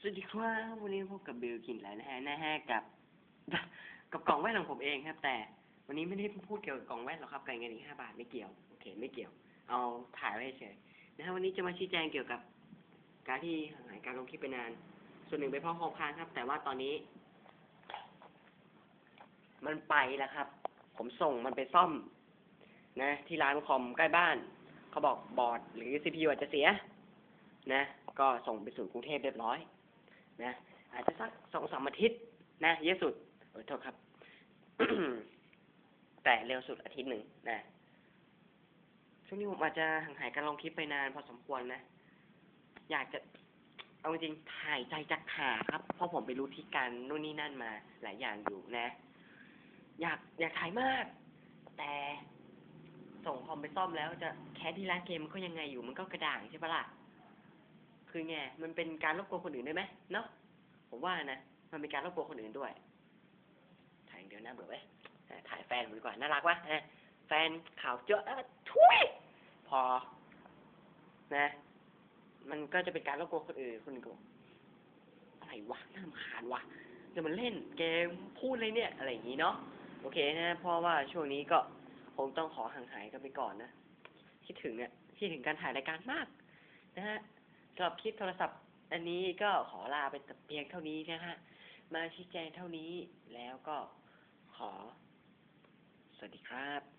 สวัสดีครับวันนี้พบกับบิลกินแล้วนะฮะนะฮะกับ กับกล่องแว่นของผมเองครับ แต่วันนี้ไม่ได้พูดเกี่ยวกับกล่องแว่นหรอกครับไกลเงินอีกห้าบาทไม่เกี่ยวโอเค ไม่เกี่ยว เอาถ่ายไว้เฉยนะฮะวันนี้จะมาชี้แจงเกี่ยวกับ การที่หายการลงคลิปไปนาน ส่วนหนึ่งเป็นเพราะหอบพานครับ แต่ว่าตอนนี้ มันไปแล้วครับ ผมส่งมันไปซ่อม นะ ที่ร้านคอมใกล้บ้าน เขาบอกบอร์ดหรือ CPU อาจจะเสีย นะ ก็ส่งไปสู่กรุงเทพเรียบร้อย นะอาจจะสักสองสามอาทิตย์นะเยอะสุดเออโทษครับ แต่เร็วสุดอาทิตย์หนึ่งนะช่วงนี้ผมอาจจะห่างหายการลงคลิปไปนานพอสมควรนะ อยากจะเอาจริงถ่ายใจจะขาดครับ เพราะผมไปรู้ที่การนู่นนี่นั่นมาหลายอย่างอยู่นะ อยากอยากถ่ายมาก แต่ส่งคอมไปซ่อมแล้วจะแคสที่ร้านเกมมันก็ยังไงอยู่มันก็กระด่างใช่ปะล่ะ คือไงมันเป็นการรบกวนคนอื่นได้ไหมเนาะผมว่านะมันเป็นการรบกวนคนอื่นด้วย ถ่ายอย่างเดียวน่าเบื่อเว้ยเออถ่ายแฟนผมดีกว่าน่ารักวะแฟนข่าวเจอะทุยพอ นะ มันก็จะเป็นการรบกวนคนอื่นคนอื่นก็บอกอะไรวะน่ารำคาญวะจะมันเล่นเกมพูดเลยเนี่ย อะไรอย่างนี้เนาะโอเคนะเพราะว่าช่วงนี้ก็คงต้องขอห่างหายกันไปก่อนนะคิดถึงเนี่ยคิดถึงการถ่ายรายการมาก นะฮะ สำหรับคลิปโทรศัพท์ อันนี้ก็ขอลาไปแต่เพียงเท่านี้นะฮะ มาชี้แจงเท่านี้แล้วก็ขอ สวัสดีครับ